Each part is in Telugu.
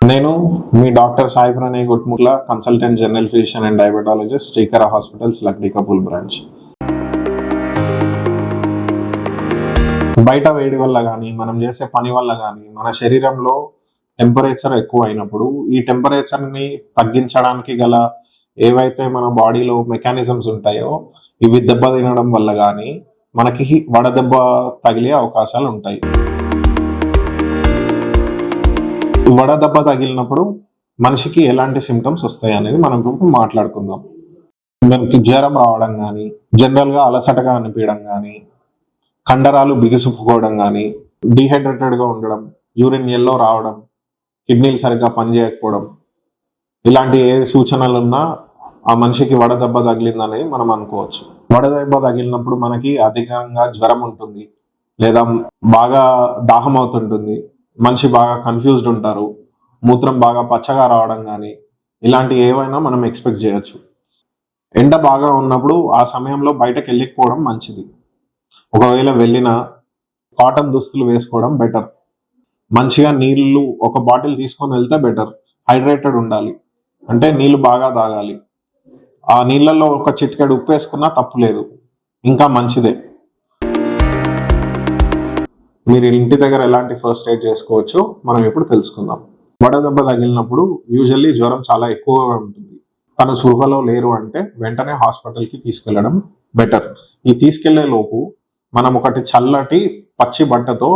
నేను మీ doctor Sai Pranay Gutmula consultant general physician and diabetologist Srikara hospitals Lakdi Kapul branch. బయట వేడి వల్ల కానీ మనం చేసే పని వల్ల కానీ మన శరీరంలో టెంపరేచర్ ఎక్కువ అయినప్పుడు ఈ టెంపరేచర్ని తగ్గించడానికి గల ఏవైతే మన బాడీలో మెకానిజమ్స్ ఉంటాయో ఇవి దెబ్బ తినడం వల్ల కానీ మనకి వడదెబ్బ తగిలే అవకాశాలు ఉంటాయి వడదెబ్బ తగిలినప్పుడు మనిషికి ఎలాంటి సిమ్టమ్స్ వస్తాయి అనేది మనం ఇప్పుడు మాట్లాడుకుందాం. మనకి జ్వరం రావడం కానీ జనరల్గా అలసటగా అనిపించడం కానీ కండరాలు బిగుసుకుపోవడం కానీ డీహైడ్రేటెడ్గా ఉండడం యూరిన్ ఎల్లో రావడం కిడ్నీలు సరిగ్గా పనిచేయకపోవడం ఇలాంటి ఏ సూచనలు ఉన్నా ఆ మనిషికి వడదెబ్బ తగిలిందని మనం అనుకోవచ్చు. వడదెబ్బ తగిలినప్పుడు మనకి అధికంగా జ్వరం ఉంటుంది లేదా బాగా దాహం అవుతుంటుంది మనిషి బాగా కన్ఫ్యూజ్డ్ ఉంటారు మూత్రం బాగా పచ్చగా రావడం కానీ ఇలాంటి ఏవైనా మనం ఎక్స్పెక్ట్ చేయొచ్చు. ఎండ బాగా ఉన్నప్పుడు ఆ సమయంలో బయటకు వెళ్ళకపోవడం మంచిది. ఒకవేళ వెళ్ళినా కాటన్ దుస్తులు వేసుకోవడం బెటర్ మంచిగా నీళ్ళు ఒక బాటిల్ తీసుకొని వెళ్తే బెటర్ హైడ్రేటెడ్ ఉండాలి. అంటే నీళ్ళు బాగా తాగాలి. ఆ నీళ్ళల్లో ఒక చిటికెడు ఉప్పు వేసుకున్నా తప్పు లేదు. ఇంకా మంచిదే. మీరు ఇంటి దగ్గర ఎలాంటి ఫస్ట్ ఎయిడ్ చేసుకోవచ్చో మనం ఇప్పుడు తెలుసుకుందాం. వడదెబ్బ తగిలినప్పుడు యూజువల్లీ జ్వరం చాలా ఎక్కువగా ఉంటుంది. తన స్పృహలో లేరు అంటే వెంటనే హాస్పిటల్కి తీసుకెళ్ళడం బెటర్ ఈ తీసుకెళ్ళే లోపు మనం ఒకటి చల్లటి పచ్చి బట్టతో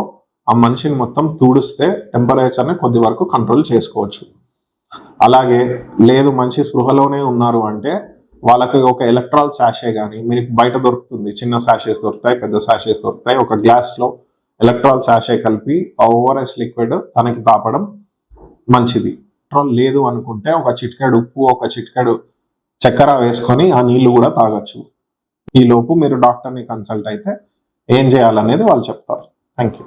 ఆ మనిషిని మొత్తం తుడిస్తే టెంపరేచర్ని కొద్ది వరకు కంట్రోల్ చేసుకోవచ్చు. అలాగే లేదు మనిషి స్పృహలోనే ఉన్నారు అంటే వాళ్ళకి ఒక ఎలక్ట్రాల్ శాషే కానీ మీకు బయట దొరుకుతుంది చిన్న శాషెస్ దొరుకుతాయి పెద్ద శాషెస్ దొరుకుతాయి ఒక గ్లాస్లో ఎలక్ట్రాల్ శాషే కలిపి ఆ ఓఆర్ఎస్ లిక్విడ్ తనకి తాపడం మంచిది. ఎలక్ట్రాల్ లేదు అనుకుంటే ఒక చిటికెడు ఉప్పు ఒక చిటికెడు చక్కెర వేసుకొని ఆ నీళ్ళు కూడా తాగొచ్చు. ఈ లోపు మీరు డాక్టర్ని కన్సల్ట్ అయితే ఏం చేయాలనేది వాళ్ళు చెప్తారు. Thank you